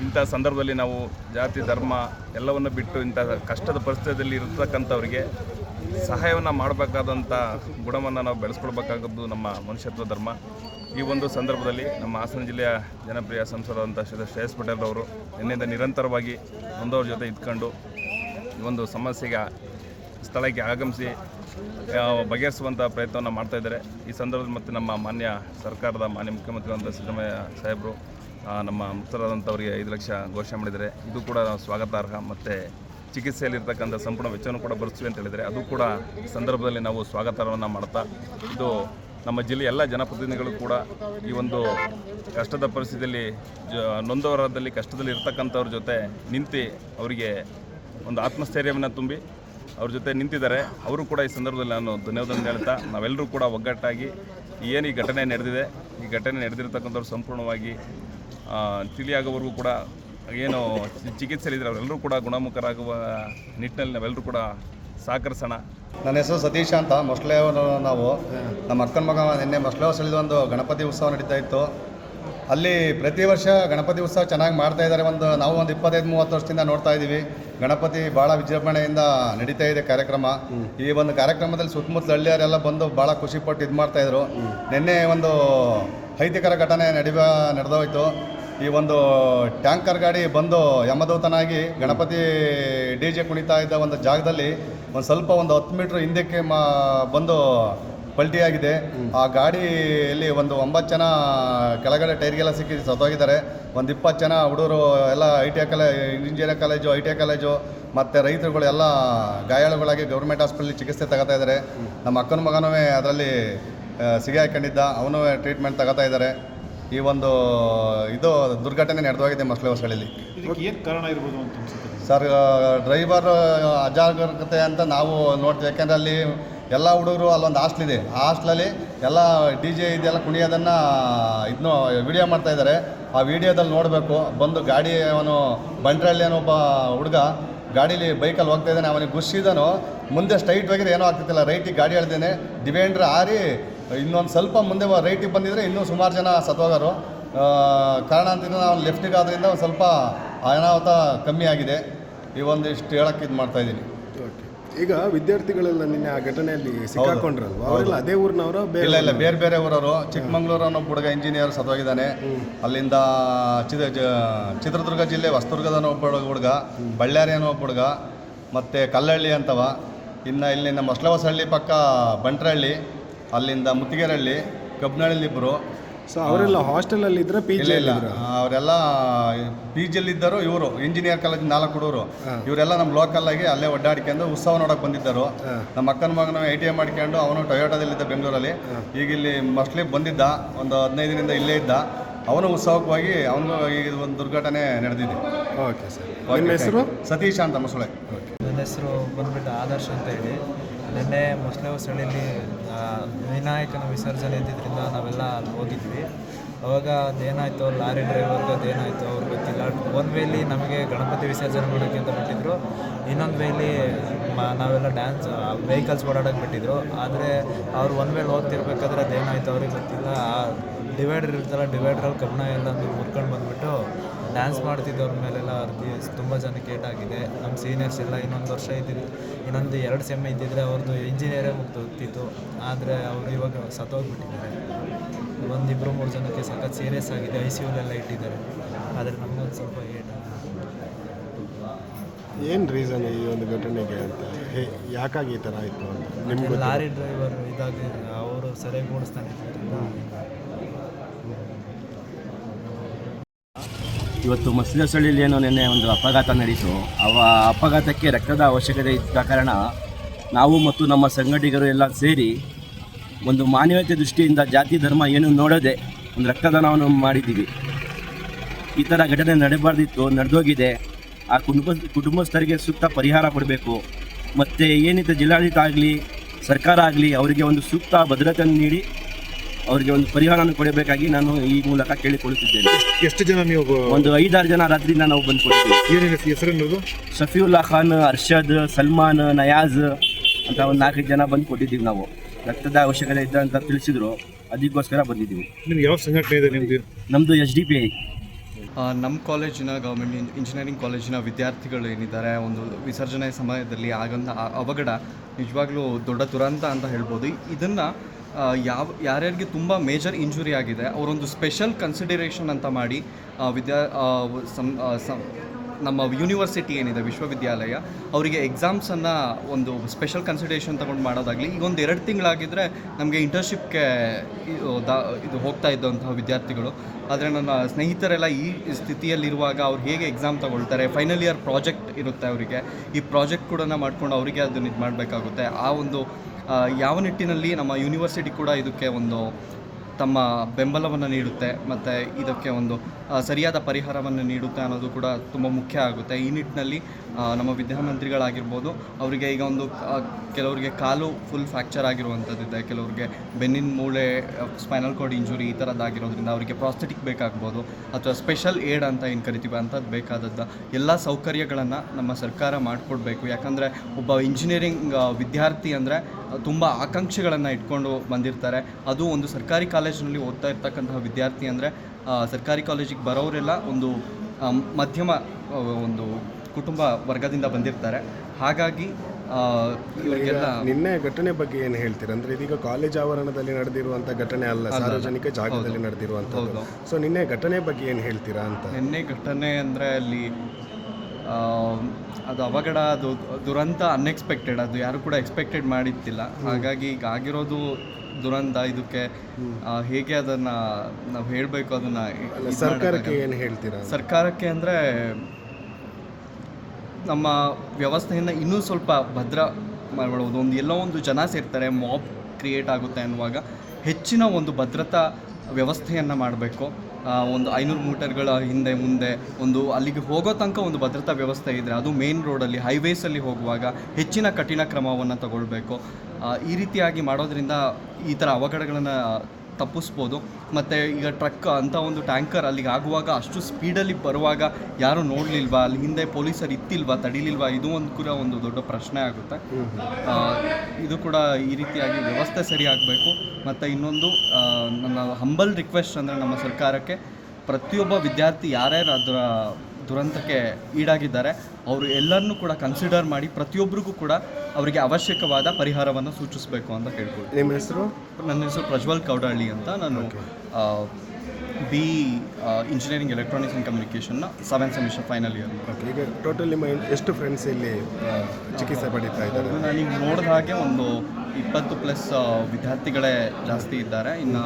Speaker 2: ಇಂಥ ಸಂದರ್ಭದಲ್ಲಿ ನಾವು ಜಾತಿ, ಧರ್ಮ ಎಲ್ಲವನ್ನು ಬಿಟ್ಟು ಇಂಥ ಕಷ್ಟದ ಪರಿಸ್ಥಿತಿಯಲ್ಲಿ ಇರತಕ್ಕಂಥವ್ರಿಗೆ ಸಹಾಯವನ್ನು ಮಾಡಬೇಕಾದಂಥ ಗುಣವನ್ನು ನಾವು ಬೆಳೆಸ್ಕೊಳ್ಬೇಕಾಗದ್ದು ನಮ್ಮ ಮನುಷ್ಯತ್ವ ಧರ್ಮ. ಈ ಒಂದು ಸಂದರ್ಭದಲ್ಲಿ ನಮ್ಮ ಹಾಸನ ಜಿಲ್ಲೆಯ ಜನಪ್ರಿಯ ಸಂಸದರಂಥ ಶ್ರೀ ಶ್ರೇಯಸ್ ಪಟೇಲ್ ಅವರು ನಿನ್ನೆಯಿಂದ ನಿರಂತರವಾಗಿ ಒಂದವ್ರ ಜೊತೆ ಇದ್ಕೊಂಡು ಈ ಒಂದು ಸಮಸ್ಯೆಗೆ ಸ್ಥಳಕ್ಕೆ ಆಗಮಿಸಿ ಬಗೆಹರಿಸುವಂಥ ಪ್ರಯತ್ನವನ್ನು ಮಾಡ್ತಾಯಿದ್ದಾರೆ ಈ ಸಂದರ್ಭದಲ್ಲಿ ಮತ್ತು ನಮ್ಮ ಮಾನ್ಯ ಸರ್ಕಾರದ ಮಾನ್ಯ ಮುಖ್ಯಮಂತ್ರಿಗಳಂಥ ಸಿದ್ದರಾಮಯ್ಯ ಸಾಹೇಬರು ನಮ್ಮ ಮುಕ್ತರಾದಂಥವರಿಗೆ ಐದು ಲಕ್ಷ ಘೋಷಣೆ ಮಾಡಿದ್ದಾರೆ. ಇದು ಕೂಡ ಸ್ವಾಗತಾರ್ಹ ಮತ್ತು ಚಿಕಿತ್ಸೆಯಲ್ಲಿರ್ತಕ್ಕಂಥ ಸಂಪೂರ್ಣ ವೆಚ್ಚವನ್ನು ಕೂಡ ಭರಿಸ್ತೀವಿ ಅಂತ ಹೇಳಿದರೆ ಅದು ಕೂಡ ಸಂದರ್ಭದಲ್ಲಿ ನಾವು ಸ್ವಾಗತಾರ್ಹವನ್ನು ಮಾಡ್ತಾ ಇದು ನಮ್ಮ ಜಿಲ್ಲೆ ಎಲ್ಲ ಜನಪ್ರತಿನಿಧಿಗಳು ಕೂಡ ಈ ಒಂದು ಕಷ್ಟದ ಪರಿಸ್ಥಿತಿಯಲ್ಲಿ ಜ, ನೊಂದವರದಲ್ಲಿ ಕಷ್ಟದಲ್ಲಿ ಇರ್ತಕ್ಕಂಥವ್ರ ಜೊತೆ ನಿಂತು ಅವರಿಗೆ ಒಂದು ಆತ್ಮಸ್ಥೈರ್ಯವನ್ನು ತುಂಬಿ ಅವ್ರ ಜೊತೆ ನಿಂತಿದ್ದಾರೆ. ಅವರು ಕೂಡ ಈ ಸಂದರ್ಭದಲ್ಲಿ ನಾನು ಧನ್ಯವಾದ ಹೇಳ್ತಾ ನಾವೆಲ್ಲರೂ ಕೂಡ ಒಗ್ಗಟ್ಟಾಗಿ ಏನು ಈ ಘಟನೆ ನಡೆದಿದೆ, ಈ ಘಟನೆ ನಡೆದಿರ್ತಕ್ಕಂಥವ್ರು ಸಂಪೂರ್ಣವಾಗಿ ತಿಳಿಯಾಗೋವರೆಗೂ ಕೂಡ ಏನು ಚಿಕಿತ್ಸೆಯಲ್ಲಿದ್ದರೆ ಅವರೆಲ್ಲರೂ ಕೂಡ ಗುಣಮುಖರಾಗುವ ನಿಟ್ಟಿನಲ್ಲಿ ನಾವೆಲ್ಲರೂ ಕೂಡ ಸಹಕರಿಸೋಣ.
Speaker 3: ನನ್ನ ಹೆಸರು ಸತೀಶ್ ಅಂತ. ಮೊಸಳೆ ನಾವು. ನಮ್ಮ ಅಕ್ಕನ ಮಗ ನಿನ್ನೆ ಮೊಸಳೆ ಹೊಸಳಿದ ಒಂದು ಗಣಪತಿ ಉತ್ಸವ ನಡೀತಾ ಇತ್ತು. ಅಲ್ಲಿ ಪ್ರತಿ ವರ್ಷ ಗಣಪತಿ ಉತ್ಸವ ಚೆನ್ನಾಗಿ ಮಾಡ್ತಾ ಇದ್ದಾರೆ. ಒಂದು ನಾವು ಒಂದು ಇಪ್ಪತ್ತೈದು, ಮೂವತ್ತು ವರ್ಷದಿಂದ ನೋಡ್ತಾ ಇದ್ದೀವಿ. ಗಣಪತಿ ಭಾಳ ವಿಜೃಂಭಣೆಯಿಂದ ನಡೀತಾ ಇದೆ ಕಾರ್ಯಕ್ರಮ. ಈ ಒಂದು ಕಾರ್ಯಕ್ರಮದಲ್ಲಿ ಸುತ್ತಮುತ್ತಲ ಹಳ್ಳಿಯವರೆಲ್ಲ ಬಂದು ಭಾಳ ಖುಷಿಪಟ್ಟು ಇದು ಮಾಡ್ತಾಯಿದ್ರು ನಿನ್ನೆ ಒಂದು ಐತಿಕರ ಘಟನೆ ನಡೆಯುವ ನಡೆದೋಯ್ತು. ಈ ಒಂದು ಟ್ಯಾಂಕರ್ ಗಾಡಿ ಬಂದು ಯಮದೂತನಾಗಿ ಗಣಪತಿ ಡಿ ಜೆ ಕುಣಿತಾ ಇದ್ದ ಒಂದು ಜಾಗದಲ್ಲಿ ಒಂದು ಸ್ವಲ್ಪ ಒಂದು ಹತ್ತು ಮೀಟ್ರ್ ಹಿಂದಕ್ಕೆ ಮಾ ಬಂದು ಪಲ್ಟಿಯಾಗಿದೆ ಆ ಗಾಡಿಯಲ್ಲಿ ಒಂದು ಒಂಬತ್ತು ಜನ ಕೆಳಗಡೆ ಟೈರ್ಗೆಲ್ಲ ಸಿಕ್ಕಿ ಸತ್ತೋಗಿದ್ದಾರೆ. ಒಂದು ಇಪ್ಪತ್ತು ಜನ ಹುಡುಗರು ಎಲ್ಲ ಐ ಟಿ ಐ ಕಾಲೇ engineering college I T I college ಮತ್ತು ರೈತರುಗಳು ಎಲ್ಲ ಗಾಯಾಳುಗಳಾಗಿ ಗೌರ್ಮೆಂಟ್ ಹಾಸ್ಪಿಟಲ್ ಚಿಕಿತ್ಸೆ ತಗೋತಾ ಇದ್ದಾರೆ. ನಮ್ಮ ಅಕ್ಕನ ಮಗನೂ ಅದರಲ್ಲಿ ಸಿಗಿ ಹಾಕೊಂಡಿದ್ದ. ಅವನು ಟ್ರೀಟ್ಮೆಂಟ್ ತಗೋತಾ ಇದ್ದಾರೆ. ಈ ಒಂದು ಇದು ದುರ್ಘಟನೆ ನಡೆದೋಗಿದೆ ಮಸ್ಲೆ ಹೊಸಗಳಲ್ಲಿ
Speaker 4: ಇದಕ್ಕೆ ಏನು ಕಾರಣ ಇರ್ಬೋದು ಅಂತ ಅನ್ಸುತ್ತೆ?
Speaker 3: ಸರ್ ಡ್ರೈವರ್ ಅಜಾಗರೂಕತೆ ಅಂತ ನಾವು ನೋಡ್ತೀವಿ. ಯಾಕೆಂದರೆ ಅಲ್ಲಿ ಎಲ್ಲ ಹುಡುಗರು ಅಲ್ಲೊಂದು ಹಾಸ್ಟ್ಲ್ ಇದೆ. ಆ ಹಾಸ್ಟ್ಲಲ್ಲಿ ಎಲ್ಲ ಡಿ ಜೆ ಇದೆಲ್ಲ ಕುಣಿಯೋದನ್ನು ಇದನ್ನು ವಿಡಿಯೋ ಮಾಡ್ತಾ ಇದ್ದಾರೆ. ಆ ವಿಡಿಯೋದಲ್ಲಿ ನೋಡಬೇಕು. ಬಂದು ಗಾಡಿ ಅವನು ಬಂಟ್ರಳ್ಳಿ ಏನೋ ಒಬ್ಬ ಹುಡುಗ ಗಾಡೀಲಿ ಬೈಕಲ್ಲಿ ಹೋಗ್ತಾ ಇದ್ದಾನೆ. ಅವನಿಗೆ ಗುಸ್ಸಿದನು ಮುಂದೆ ಸ್ಟ್ರೈಟ್ ಹೋಗಿದ್ರೆ ಏನೋ ಆಗ್ತಿಲ್ಲ ರೈಟಿಗೆ ಗಾಡಿ ಹೇಳ್ದೇನೆ ಡಿವೈಂಡ್ರ್ ಆರಿ ಇನ್ನೊಂದು ಸ್ವಲ್ಪ ಮುಂದೆ ರೈಟಿಗೆ ಬಂದಿದ್ರೆ ಇನ್ನೂ ಸುಮಾರು ಜನ ಸತ್ತೋಗರು ಕಾರಣ ಅಂತಿದ್ರೆ ನಾವು ಲೆಫ್ಟಿಗೆ ಆದ್ರಿಂದ ಒಂದು ಸ್ವಲ್ಪ ಅನಾಹುತ ಕಮ್ಮಿ ಆಗಿದೆ. ಈ ಒಂದಿಷ್ಟು ಹೇಳಕ್ಕೆ ಇದು ಮಾಡ್ತಾ ಇದ್ದೀನಿ.
Speaker 5: ಓಕೆ ಈಗ ವಿದ್ಯಾರ್ಥಿಗಳೆಲ್ಲ ನಿನ್ನೆ ಆ ಘಟನೆಯಲ್ಲಿ ಸಿಕ್ಕಾಕೊಂಡ್ರಲ್ವಾ? ಅವರೆಲ್ಲ ಅದೇ ಊರಿನವರು?
Speaker 3: ಇಲ್ಲ ಇಲ್ಲ ಬೇರೆ ಬೇರೆ ಊರವರು. ಚಿಕ್ಕಮಂಗ್ಳೂರು ಅನ್ನೋ ಹುಡುಗ ಇಂಜಿನಿಯರ್ ಸತ್ತೋಗಿದ್ದಾನೆ ಅಲ್ಲಿಂದ ಚಿತ್ರದುರ್ಗ ಜಿಲ್ಲೆ ಹೊಸದುರ್ಗದ ಅನ್ನೋ ಒಬ್ಬ ಹುಡುಗ ಬಳ್ಳಾರಿ ಅನ್ನೋ ಒಬ್ಬ ಹುಡುಗ ಮತ್ತು ಕಲ್ಲಹಳ್ಳಿ ಅಂತವ. ಇನ್ನು ಇಲ್ಲಿಂದ ಮೊಸ್ಲವಸಹಳ್ಳಿ ಪಕ್ಕ ಬಂಟ್ರಹಳ್ಳಿ. ಅಲ್ಲಿಂದ ಮುತ್ತಿಗೆರಳ್ಳಿ ಕಬ್ನಹಳ್ಳಿ ಇಬ್ಬರು
Speaker 5: ಸೊ ಅವರೆಲ್ಲ ಹಾಸ್ಟೆಲಲ್ಲಿ ಇದ್ರೆ ಪಿ
Speaker 3: ಇಲ್ಲ.
Speaker 5: ಜಿ
Speaker 3: ಇಲ್ಲ ಅವರೆಲ್ಲ ಪಿ ಜಿಯಲ್ಲಿದ್ದರು ಇವರು ಇಂಜಿನಿಯರ್ ಕಾಲೇಜ್ ನಾಲ್ಕು ಹುಡುಗರು. ಇವರೆಲ್ಲ ನಮ್ಮ ಲೋಕಲ್ ಆಗಿ ಅಲ್ಲೇ ಒಡ್ಡಾಡ್ಕೊಂಡು ಉತ್ಸವ ನೋಡಕ್ಕೆ ಬಂದಿದ್ದರು. ನಮ್ಮ ಅಕ್ಕನ ಮಗನ ಐ ಟಿ ಐ ಮಾಡ್ಕೊಂಡು ಅವನು ಟೊಯೋಟದಲ್ಲಿದ್ದ ಬೆಂಗಳೂರಲ್ಲಿ. ಈಗ ಇಲ್ಲಿ ಮೋಸ್ಟ್ಲಿ ಬಂದಿದ್ದ ಒಂದು ಹದಿನೈದು ದಿನದಿಂದ ಇಲ್ಲೇ ಇದ್ದ. ಅವನು ಉತ್ಸವಕ್ಕೆ ಹೋಗಿ ಅವನಿಗೂ ಈಗ ಒಂದು ದುರ್ಘಟನೆ ನಡೆದಿದೆ.
Speaker 5: ಓಕೆ ಸರ್ ನಿಮ್ಮ ಹೆಸರು?
Speaker 3: ಸತೀಶ್ ಅಂತ ಮಸಳೆ.
Speaker 6: ನನ್ನ ಹೆಸರು ಬಂದ್ಬಿಟ್ಟು ಆದರ್ಶ್ ಅಂತ ಹೇಳಿ. ನಿನ್ನೆ ಮೊಸಳೆ ಹೊಸಳ್ಳಿಲಿ ಆ, ವಿನಾಯಕನ ವಿಸರ್ಜನೆ ಇದ್ದಿದ್ದರಿಂದ ನಾವೆಲ್ಲ ಅಲ್ಲಿ ಹೋಗಿದ್ವಿ. ಅವಾಗ ಅದೇನಾಯಿತು ಲಾರಿ ಡ್ರೈವರ್ಗೆ ಅದೇನಾಯಿತು ಅವ್ರು ಗೊತ್ತಿಲ್ಲ. ಒಂದು ವೇಲಿ ನಮಗೆ ಗಣಪತಿ ವಿಸರ್ಜನೆ ಮಾಡೋಕ್ಕೆ ಅಂತ ಬಿಟ್ಟಿದ್ರು. ಇನ್ನೊಂದು ವೇಲಿ ನಾವೆಲ್ಲ ಡ್ಯಾನ್ಸ್ ವೆಹಿಕಲ್ಸ್ ಓಡಾಡೋಕ್ಕೆ ಬಿಟ್ಟಿದ್ರು. ಆದರೆ ಅವ್ರು ಒಂದು ವೇಳೆ ಹೋಗ್ತಿರ್ಬೇಕಾದ್ರೆ ಅದೇನಾಯಿತು ಅವ್ರಿಗೆ ಗೊತ್ತಿಲ್ಲ. ಡಿವೈಡರ್ ಇರ್ತಲ್ಲ ಡಿವೈಡ್ರಲ್ಲಿ ಕಬ್ಬಣ ಎಲ್ಲ ಮುರ್ಕೊಂಡು ಬಂದುಬಿಟ್ಟು ಡ್ಯಾನ್ಸ್ ಮಾಡ್ತಿದ್ದವ್ರ ಮೇಲೆಲ್ಲ ಅರ್ಜಿ ತುಂಬ ಜನಕ್ಕೆ ಏಟಾಗಿದೆ ನಮ್ಮ ಸೀನಿಯರ್ಸ್ ಎಲ್ಲ ಇನ್ನೊಂದು ವರ್ಷ ಇದ್ದಿದ್ದು ಇನ್ನೊಂದು ಎರಡು ಸೆಮ್ ಇದ್ದಿದ್ರೆ ಅವ್ರದ್ದು ಇಂಜಿನಿಯರೇ ಮುಗ್ದೋಗ್ತಿತ್ತು. ಆದರೆ ಅವರು ಇವಾಗ ಸತ್ತೋಗ್ಬಿಟ್ಟಿದ್ದಾರೆ. ಒಂದಿಬ್ಬರು ಮೂರು ಜನಕ್ಕೆ ಸಖತ್ ಸೀರಿಯಸ್ ಆಗಿದೆ. ಐ ಸಿ ಯುಲೆಲ್ಲ ಇಟ್ಟಿದ್ದಾರೆ. ಆದರೆ ನಮಗೊಂದು ಸ್ವಲ್ಪ ಏಟಾಗಿದೆ
Speaker 5: ಏನು ರೀಸನ್ ಈ ಒಂದು ಘಟನೆಗೆ ಅಂತ? ಹೇ ಯಾಕಾಗಿ ಈ ಥರ ಆಯಿತು ಅಂತ? ನಿಮ್ಗೆ
Speaker 6: ಲಾರಿ ಡ್ರೈವರ್ ಇದಾಗಿ ಅವರು ಸರಿಯಾಗಿ ಓಡಿಸ್ತಾನೆ
Speaker 7: ಇವತ್ತು ಮಸಲಸಳ್ಳಿಲಿ ಏನೋ ನಿನ್ನೆ ಒಂದು ಅಪಘಾತ ನಡೀತು ಅವ ಅಪಘಾತಕ್ಕೆ ರಕ್ತದ ಅವಶ್ಯಕತೆ ಇದ್ದ ಕಾರಣ ನಾವು ಮತ್ತು ನಮ್ಮ ಸಂಘಟಿಗರು ಎಲ್ಲ ಸೇರಿ ಒಂದು ಮಾನವೀಯತೆ ದೃಷ್ಟಿಯಿಂದ ಜಾತಿ, ಧರ್ಮ ಏನು ನೋಡದೆ ಒಂದು ರಕ್ತದಾನವನ್ನು ಮಾಡಿದ್ದೀವಿ. ಈ ಥರ ಘಟನೆ ನಡೆಬಾರ್ದಿತ್ತು, ನಡೆದೋಗಿದೆ. ಆ ಕುಟುಂಬ, ಕುಟುಂಬಸ್ಥರಿಗೆ ಸೂಕ್ತ ಪರಿಹಾರ ಕೊಡಬೇಕು. ಮತ್ತು ಏನಿದೆ ಜಿಲ್ಲಾಡಳಿತ ಆಗಲಿ, ಸರ್ಕಾರ ಆಗಲಿ, ಅವರಿಗೆ ಒಂದು ಸೂಕ್ತ ಭದ್ರತೆಯನ್ನು ನೀಡಿ ಅವರಿಗೆ ಒಂದು ಪರಿಹಾರವನ್ನು ಕೊಡಬೇಕಾಗಿ ನಾನು ಈ ಮೂಲಕ ಕೇಳಿಕೊಳ್ಳುತ್ತಿದ್ದೇನೆ.
Speaker 4: ಎಷ್ಟು ಜನ ನೀವು
Speaker 7: ಒಂದು ಐದಾರು ಜನ ರಾತ್ರಿಯಿಂದ ನಾವು ಬಂದ್ಕೊಡ್ತೀವಿ
Speaker 4: ಏನೇನು ಹೆಸರೇನದು
Speaker 7: ಶಫೀವುಲ್ಲಾ ಖಾನ್ ಅರ್ಷದ್ ಸಲ್ಮಾನ್ ನಯಾಜ್ ಅಂತ ಒಂದು ನಾಲ್ಕೈದು ಜನ ಬಂದು ಕೊಟ್ಟಿದ್ದೀವಿ ನಾವು. ರಕ್ತದ ಅವಶ್ಯಕತೆ ಇದೆ ಅಂತ ತಿಳಿಸಿದ್ರು. ಅದಕ್ಕೋಸ್ಕರ ಬಂದಿದ್ದೀವಿ.
Speaker 4: ನಿಮ್ಗೆ ಯಾವ ಸಂಘಟನೆ ಇದೆ ನಿಮಗೆ?
Speaker 7: ನಮ್ಮದು ಎಚ್ ಡಿ ಪಿ ಐ.
Speaker 8: ನಮ್ಮ ಕಾಲೇಜಿನ ಗೌರ್ಮೆಂಟ್ ಇಂಜಿನಿಯರಿಂಗ್ ಕಾಲೇಜಿನ ವಿದ್ಯಾರ್ಥಿಗಳು ಏನಿದ್ದಾರೆ ಒಂದು ವಿಸರ್ಜನೆ ಸಮಯದಲ್ಲಿ ಆಗಂತ ಅವಘಡ ನಿಜವಾಗ್ಲೂ ದೊಡ್ಡ ದುರಂತ ಅಂತ ಹೇಳ್ಬೋದು. ಇದನ್ನು ಯಾವ ಯಾರ್ಯಾರಿಗೆ ತುಂಬ ಮೇಜರ್ ಇಂಜುರಿ ಆಗಿದೆ ಅವರೊಂದು ಸ್ಪೆಷಲ್ ಕನ್ಸಿಡರೇಷನ್ ಅಂತ ಮಾಡಿ ವಿದ್ಯಾ ನಮ್ಮ ಯೂನಿವರ್ಸಿಟಿ ಏನಿದೆ, ವಿಶ್ವವಿದ್ಯಾಲಯ, ಅವರಿಗೆ ಎಕ್ಸಾಮ್ಸನ್ನು ಒಂದು ಸ್ಪೆಷಲ್ ಕನ್ಸಿಡರೇಷನ್ ತೊಗೊಂಡು ಮಾಡೋದಾಗಲಿ ಈಗ ಒಂದು ಎರಡು ತಿಂಗಳಾಗಿದ್ದರೆ ನಮಗೆ ಇಂಟರ್ನ್ಶಿಪ್ಗೆ ಇದು ಹೋಗ್ತಾ ಇದ್ದಂತಹ ವಿದ್ಯಾರ್ಥಿಗಳು. ಆದರೆ ನನ್ನ ಸ್ನೇಹಿತರೆಲ್ಲ ಈ ಸ್ಥಿತಿಯಲ್ಲಿರುವಾಗ ಅವ್ರು ಹೇಗೆ ಎಕ್ಸಾಮ್ ತಗೊಳ್ತಾರೆ ಫೈನಲ್ ಇಯರ್ ಪ್ರಾಜೆಕ್ಟ್ ಇರುತ್ತೆ ಅವರಿಗೆ. ಈ ಪ್ರಾಜೆಕ್ಟ್ ಕೂಡ ಮಾಡ್ಕೊಂಡು ಅವರಿಗೆ ಅದನ್ನು ಇದು ಮಾಡಬೇಕಾಗುತ್ತೆ. ಆ ಒಂದು ಯಾವ ನಿಟ್ಟಿನಲ್ಲಿ ನಮ್ಮ ಯೂನಿವರ್ಸಿಟಿ ಕೂಡ ಇದಕ್ಕೆ ಒಂದು ತಮ್ಮ ಬೆಂಬಲವನ್ನು ನೀಡುತ್ತೆ ಮತ್ತು ಇದಕ್ಕೆ ಒಂದು ಸರಿಯಾದ ಪರಿಹಾರವನ್ನು ನೀಡುತ್ತೆ ಅನ್ನೋದು ಕೂಡ ತುಂಬ ಮುಖ್ಯ ಆಗುತ್ತೆ. ಈ ನಿಟ್ಟಿನಲ್ಲಿ ನಮ್ಮ ವಿದ್ಯಾಮಂತ್ರಿಗಳಾಗಿರ್ಬೋದು, ಅವರಿಗೆ ಈಗ ಒಂದು ಕೆಲವರಿಗೆ ಕಾಲು ಫುಲ್ ಫ್ರ್ಯಾಕ್ಚರ್ ಆಗಿರುವಂಥದ್ದಿದೆ ಕೆಲವರಿಗೆ ಬೆನ್ನಿನ ಮೂಳೆ ಸ್ಪೈನಲ್ ಕೋಡ್ ಇಂಜುರಿ ಈ ಥರದ್ದಾಗಿರೋದ್ರಿಂದ ಅವರಿಗೆ ಪ್ರಾಸ್ಥೆಟಿಕ್ ಬೇಕಾಗ್ಬೋದು, ಅಥವಾ ಸ್ಪೆಷಲ್ ಏಡ್ ಅಂತ ಏನು ಕರಿತೀವಿ, ಅಂಥದ್ದು ಬೇಕಾದದ್ದು ಎಲ್ಲ ಸೌಕರ್ಯಗಳನ್ನು ನಮ್ಮ ಸರ್ಕಾರ ಮಾಡಿಕೊಡ್ಬೇಕು. ಯಾಕಂದರೆ, ಒಬ್ಬ ಇಂಜಿನಿಯರಿಂಗ್ ವಿದ್ಯಾರ್ಥಿ ಅಂದರೆ ತುಂಬ ಆಕಾಂಕ್ಷೆಗಳನ್ನು ಇಟ್ಕೊಂಡು ಬಂದಿರ್ತಾರೆ. ಅದು ಒಂದು ಸರ್ಕಾರಿ ಕಾಲೇಜಿನಲ್ಲಿ ಓದ್ತಾ ಇರ್ತಕ್ಕಂತಹ ವಿದ್ಯಾರ್ಥಿ ಅಂದರೆ ಸರ್ಕಾರಿ ಕಾಲೇಜಿಗೆ ಬರೋರೆಲ್ಲ ಒಂದು ಮಧ್ಯಮ ಒಂದು ಕುಟುಂಬ ವರ್ಗದಿಂದ ಬಂದಿರ್ತಾರೆ. ಹಾಗಾಗಿ ಇವರಿಗೆಲ್ಲ
Speaker 5: ನಿನ್ನೆ ಘಟನೆ ಬಗ್ಗೆ ಏನು ಹೇಳ್ತೀರಾ? ಅಂದ್ರೆ ಇದೀಗ ಕಾಲೇಜ್ ಆವರಣದಲ್ಲಿ ನಡೆದಿರುವಂತ ಘಟನೆ ಅಲ್ಲ ಸಾರ್ವಜನಿಕ ಜಾಗದಲ್ಲಿ
Speaker 8: ನಡೆದಿರುವಂತ.
Speaker 5: ಸೊ ನಿನ್ನೆ ಘಟನೆ ಬಗ್ಗೆ ಏನು ಹೇಳ್ತೀರಾ ಅಂತ?
Speaker 8: ನಿನ್ನೆ ಘಟನೆ ಅಂದರೆ ಅಲ್ಲಿ ಅದು ಅವಘಡ ಅದು ದುರಂತ ಅನ್ಎಕ್ಸ್ಪೆಕ್ಟೆಡ್ ಅದು ಯಾರು ಕೂಡ ಎಕ್ಸ್ಪೆಕ್ಟೆಡ್ ಮಾಡಿದ್ದಿಲ್ಲ. ಹಾಗಾಗಿ ಈಗ ಆಗಿರೋದು ದುರಂತ ಇದಕ್ಕೆ ಹೇಗೆ ಅದನ್ನ ನಾವು ಹೇಳಬೇಕು ಅದನ್ನ
Speaker 5: ಸರ್ಕಾರಕ್ಕೆ ಏನು ಹೇಳ್ತೀರಾ?
Speaker 8: ಸರ್ಕಾರಕ್ಕೆ ಅಂದ್ರೆ ನಮ್ಮ ವ್ಯವಸ್ಥೆಯನ್ನ ಇನ್ನೂ ಸ್ವಲ್ಪ ಭದ್ರ ಮಾಡ್ಬೋದು ಒಂದು ಎಲ್ಲೋ ಒಂದು ಜನ ಸೇರ್ತಾರೆ ಮಾಬ್ ಕ್ರಿಯೇಟ್ ಆಗುತ್ತೆ ಅನ್ನುವಾಗ ಹೆಚ್ಚಿನ ಒಂದು ಭದ್ರತಾ ವ್ಯವಸ್ಥೆಯನ್ನು ಮಾಡಬೇಕು. ಒಂದು ಐನೂರು ಮೀಟರ್ಗಳ ಹಿಂದೆ ಮುಂದೆ ಒಂದು ಅಲ್ಲಿಗೆ ಹೋಗೋ ತನಕ ಒಂದು ಭದ್ರತಾ ವ್ಯವಸ್ಥೆ ಇದ್ದರೆ ಅದು ಮೇನ್ ರೋಡಲ್ಲಿ ಹೈವೇಸಲ್ಲಿ ಹೋಗುವಾಗ ಹೆಚ್ಚಿನ ಕಠಿಣ ಕ್ರಮವನ್ನು ತಗೊಳ್ಬೇಕು. ಈ ರೀತಿಯಾಗಿ ಮಾಡೋದ್ರಿಂದ ಈ ಥರ ಅವಘಡಗಳನ್ನು ತಪ್ಪಿಸ್ಬೋದು. ಮತ್ತು ಈಗ ಟ್ರಕ್ ಅಂಥ ಒಂದು ಟ್ಯಾಂಕರ್ ಅಲ್ಲಿಗೆ ಆಗುವಾಗ ಅಷ್ಟು ಸ್ಪೀಡಲ್ಲಿ ಬರುವಾಗ ಯಾರೂ ನೋಡಲಿಲ್ವಾ? ಅಲ್ಲಿ ಹಿಂದೆ ಪೊಲೀಸರು ಇತ್ತಿಲ್ವಾ? ತಡಿಲಿಲ್ವಾ? ಇದು ಒಂದು ಕೂಡ ಒಂದು ದೊಡ್ಡ ಪ್ರಶ್ನೆ ಆಗುತ್ತೆ. ಇದು ಕೂಡ ಈ ರೀತಿಯಾಗಿ ವ್ಯವಸ್ಥೆ ಸರಿ ಆಗಬೇಕು. ಮತ್ತು ಇನ್ನೊಂದು ನನ್ನ ಹಂಬಲ್ ರಿಕ್ವೆಸ್ಟ್ ಅಂದರೆ ನಮ್ಮ ಸರ್ಕಾರಕ್ಕೆ ಪ್ರತಿಯೊಬ್ಬ ವಿದ್ಯಾರ್ಥಿ ಯಾರ್ಯಾರು ಅದರ ದುರಂತಕ್ಕೆ ಈಡಾಗಿದ್ದಾರೆ ಅವರು ಎಲ್ಲರನ್ನೂ ಕೂಡ ಕನ್ಸಿಡರ್ ಮಾಡಿ ಪ್ರತಿಯೊಬ್ಬರಿಗೂ ಕೂಡ ಅವರಿಗೆ ಅವಶ್ಯಕವಾದ ಪರಿಹಾರವನ್ನು ಸೂಚಿಸಬೇಕು ಅಂತ ಕೇಳ್ಕೊಳ್ತೀನಿ
Speaker 5: ನಿಮ್ಮ ಹೆಸರು?
Speaker 8: ನನ್ನ ಹೆಸರು ಪ್ರಜ್ವಲ್ ಕೌಡಹಳ್ಳಿ ಅಂತ ನಾನು B engineering electronics and ಕಮ್ಯುನಿಕೇಷನ್ನ seven semester final year
Speaker 5: okay ಈಗ ಟೋಟಲ್ ನಿಮ್ಮ ಎಷ್ಟು ಫ್ರೆಂಡ್ಸ್ ಇಲ್ಲಿ ಚಿಕಿತ್ಸೆ ಪಡೀತಾ ಇದ್ದಾರೆ?
Speaker 8: ನನಗೆ ನೋಡಿದ ಹಾಗೆ ಒಂದು ಇಪ್ಪತ್ತು ಪ್ಲಸ್ ವಿದ್ಯಾರ್ಥಿಗಳೇ ಜಾಸ್ತಿ ಇದ್ದಾರೆ. ಇನ್ನು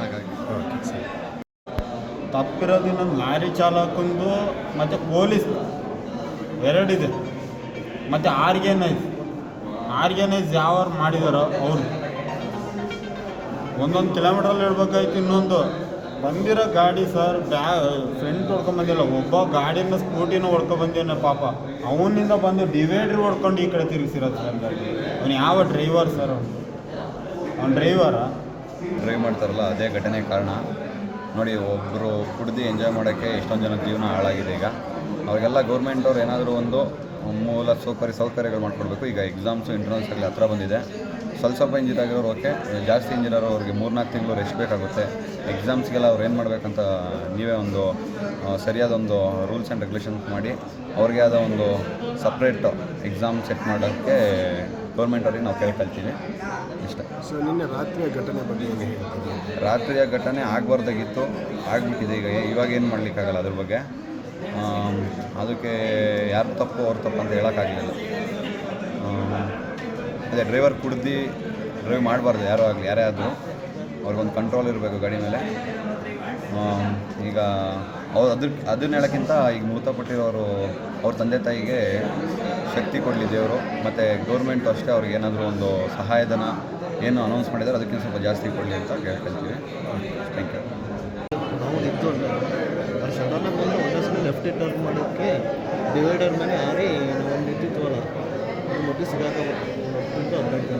Speaker 8: ಹಾಗಾಗಿ.
Speaker 5: Okay sir.
Speaker 9: ತಪ್ಪಿರೋದು ಇನ್ನೊಂದು ಲಾರಿ ಚಾಲಕಂದು ಮತ್ತು ಪೊಲೀಸ್ ಎರಡಿದೆ. ಮತ್ತು ಆರ್ಗನೈಸ್. ಆರ್ಗನೈಸ್ ಯಾವ್ಯಾರು ಮಾಡಿದಾರೋ ಅವರು. ಒಂದೊಂದು ಕಿಲೋಮೀಟ್ರಲ್ಲಿ ಹೇಳ್ಬೇಕಾಯ್ತು, ಇನ್ನೊಂದು. ಬಂದಿರೋ ಗಾಡಿ ಸರ್, ಬ್ಯಾ ಫ್ರೆಂಡ್ ಹೊಡ್ಕೊಂಬಂದಿಲ್ಲ ಒಬ್ಬ ಗಾಡಿನ ಸ್ಕೂಟಿನ ಹೊಡ್ಕೊಂಬಂದಿನ ಪಾಪ. ಅವನಿಂದ ಬಂದು ಡಿವೈಡ್ರ್ ಹೊಡ್ಕೊಂಡು ಈ ಕಡೆ ತಿರುಗಿಸಿರೋದು ಸರ್ ಅವ್ನು ಯಾವ ಡ್ರೈವರ್ ಸರ್ ಅವನು? ಅವ್ನು ಡ್ರೈವರಾ
Speaker 10: ಡ್ರೈವ್ ಮಾಡ್ತಾರಲ್ಲ, ಅದೇ ಘಟನೆ ಕಾರಣ. ನೋಡಿ ಒಬ್ಬರು ಕುಡ್ದು ಎಂಜಾಯ್ ಮಾಡೋಕ್ಕೆ ಎಷ್ಟೊಂದು ಜನ ಜೀವನ ಹಾಳಾಗಿದೆ ಈಗ. ಅವ್ರಿಗೆಲ್ಲ ಗೌರ್ಮೆಂಟ್ ಅವ್ರು ಏನಾದರೂ ಒಂದು ಮೂಲ ಸೌಕರ್ಯ ಸೌಕರ್ಯಗಳು ಮಾಡಿಕೊಡ್ಬೇಕು. ಈಗ ಎಕ್ಸಾಮ್ಸು ಇಂಟರ್ನಲ್ಸ್ ಅಲ್ಲಿ ಹತ್ರ ಬಂದಿದೆ. ಸ್ವಲ್ಪ ಸ್ವಲ್ಪ ಇಂಜಿನ್ ಆಗಿರೋರು ಓಕೆ ಜಾಸ್ತಿ ಇಂಜಿನಿಯರ್ ಅವ್ರಿಗೆ ಮೂರ್ನಾಲ್ಕು ತಿಂಗಳು ರೆಸ್ಟ್ ಬೇಕಾಗುತ್ತೆ. ಎಕ್ಸಾಮ್ಸ್ಗೆಲ್ಲ ಅವ್ರು ಏನು ಮಾಡಬೇಕಂತ ನೀವೇ ಒಂದು ಸರಿಯಾದ ಒಂದು ರೂಲ್ಸ್ ಆ್ಯಂಡ್ ರೆಗ್ಯುಲೇಷನ್ಸ್ ಮಾಡಿ ಅವ್ರಿಗೆ ಆದ ಒಂದು ಸಪ್ರೇಟ್ ಎಕ್ಸಾಮ್ ಸೆಟ್ ಮಾಡೋಕ್ಕೆ ಗೌರ್ಮೆಂಟ್ ಅವ್ರಿಗೆ ನಾವು ಕೇಳ್ಕೊಳ್ತೀವಿ ಇಷ್ಟ.
Speaker 5: ಸೊ ನಿನ್ನೆ ರಾತ್ರಿಯ ಘಟನೆ ಬಗ್ಗೆ
Speaker 10: ರಾತ್ರಿಯ ಘಟನೆ ಆಗಬಾರ್ದಾಗಿತ್ತು. ಆಗ್ಬಿಟ್ಟಿದೆ ಈಗ. ಇವಾಗ ಏನು ಮಾಡಲಿಕ್ಕಾಗಲ್ಲ ಅದ್ರ ಬಗ್ಗೆ? ಅದಕ್ಕೆ ಯಾರು ತಪ್ಪು ಅವ್ರ ತಪ್ಪು ಅಂತ ಹೇಳೋಕ್ಕಾಗಲಿಲ್ಲ. ಅದೇ ಡ್ರೈವರ್ ಕುಡ್ದು ಡ್ರೈವ್ ಮಾಡಬಾರ್ದು, ಯಾರೋ ಆಗಲಿ, ಯಾರೇ ಆದರೂ. ಅವ್ರಿಗೊಂದು ಕಂಟ್ರೋಲ್ ಇರಬೇಕು ಗಾಡಿ ಮೇಲೆ. ಈಗ ಅವ್ರು ಅದ್ರ, ಅದನ್ನ ಹೇಳೋಕ್ಕಿಂತ ಈಗ ಮೃತಪಟ್ಟಿರೋರು ಅವ್ರ ತಂದೆ ತಾಯಿಗೆ ಶಕ್ತಿ ಕೊಡಲಿ ದೇವರು. ಮತ್ತು ಗೌರ್ಮೆಂಟು ಅಷ್ಟೇ ಅವ್ರಿಗೆ ಏನಾದರೂ ಒಂದು ಸಹಾಯಧನ ಏನು ಅನೌನ್ಸ್ ಮಾಡಿದ್ದಾರೆ ಅದಕ್ಕಿಂತ ಸ್ವಲ್ಪ ಜಾಸ್ತಿ ಕೊಡಲಿ ಅಂತ ಕೇಳ್ಕೊಳ್ತೀವಿ. ಥ್ಯಾಂಕ್ ಯು
Speaker 11: ಲೆಫ್ಟ್ ಟರ್ನ್ ಮಾಡೋಕ್ಕೆ ಡಿವೈಡರ್ ಮೇಲೆ ಯಾರೇ ನಾವು ನಿಂತಿದ್ವಲ್ಲ ಅದು ಮಧ್ಯೆ ಸಿಗಾಕೊಂಡ್ಬಿಟ್ಟು ಹದಿನೆಂಟು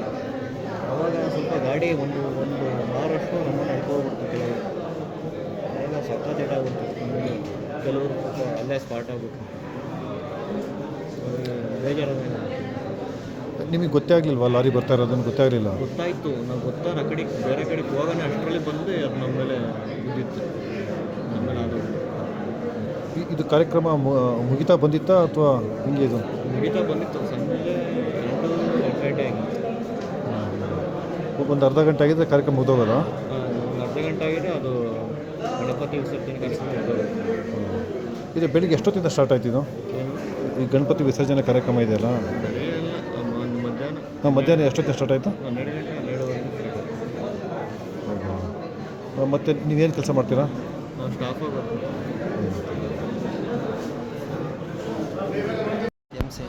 Speaker 11: ಅವಾಗ ಸ್ವಲ್ಪ ಗಾಡಿ ಒಂದು ಒಂದು ಬಾರಷ್ಟು ನಮ್ಮ ನಡ್ಕೊಬಿಡ್ತು ಕೆಳಗೆ ಅವಾಗ ಸಖತ್ ಏಟಾಗ್ಬಿಡ್ತು ಕೆಲವರು ಅಲ್ಲೇ ಸ್ಪಾಟ್ ಆಗ್ಬಿಟ್ಟು ಬೇಜಾರಾಗ
Speaker 4: ನಿಮಗೆ ಗೊತ್ತೇ ಆಗಲಿಲ್ವಾ? ಲಾರಿ ಬರ್ತಾ ಇರೋದನ್ನು ಗೊತ್ತಾಗಲಿಲ್ಲ
Speaker 11: ಗೊತ್ತಾಯಿತು. ನಾವು ಗೊತ್ತಾರ ಆ ಕಡೆ ಬೇರೆ ಕಡೆಗೆ ಹೋಗೋಣ ಅಷ್ಟರಲ್ಲಿ ಬಂದು ಅದು ನಮ್ಮ ಮೇಲೆ ಬಿದ್ದಿತ್ತು. ನಮ್ಮ ಮೇಲೆ ಅದು
Speaker 4: ಇದು ಕಾರ್ಯಕ್ರಮ ಮುಗಿತಾ ಬಂದಿತ್ತಾ ಅಥವಾ ಹಿಂಗೆ ಇದು?
Speaker 11: ಮುಗಿತಾ ಬಂದಿತ್ತು. ಸಂಜೆ
Speaker 4: ಒಂದು ಅರ್ಧ ಗಂಟೆ ಆಗಿದ್ರೆ ಕಾರ್ಯಕ್ರಮ ಮುಗಿದೋಗೋದ?
Speaker 11: ಅರ್ಧ ಗಂಟೆ ಆಗಿದೆ. ಅದು ಗಣಪತಿ ವಿಸರ್ಜನೆ ಕಾರ್ಯಕ್ರಮ.
Speaker 4: ಇದು ಬೆಳಿಗ್ಗೆ ಎಷ್ಟೊತ್ತಿಂದ ಸ್ಟಾರ್ಟ್ ಆಯ್ತು ಇದು? ಈ ಗಣಪತಿ ವಿಸರ್ಜನೆ ಕಾರ್ಯಕ್ರಮ ಇದೆಯಲ್ಲ?
Speaker 11: ಅಲ್ಲ ಮಧ್ಯಾಹ್ನ
Speaker 4: ಹಾಂ ಮಧ್ಯಾಹ್ನ ಎಷ್ಟೊತ್ತಿಂದ ಸ್ಟಾರ್ಟ್ ಆಯಿತು? ಮತ್ತೆ ನೀವೇನು ಕೆಲಸ ಮಾಡ್ತೀರಾ?
Speaker 11: ಸ್ಟಾಫ್ ಸ್ಟಾಫ್ ಆಗೋದು
Speaker 12: ಎಂ ಸಿ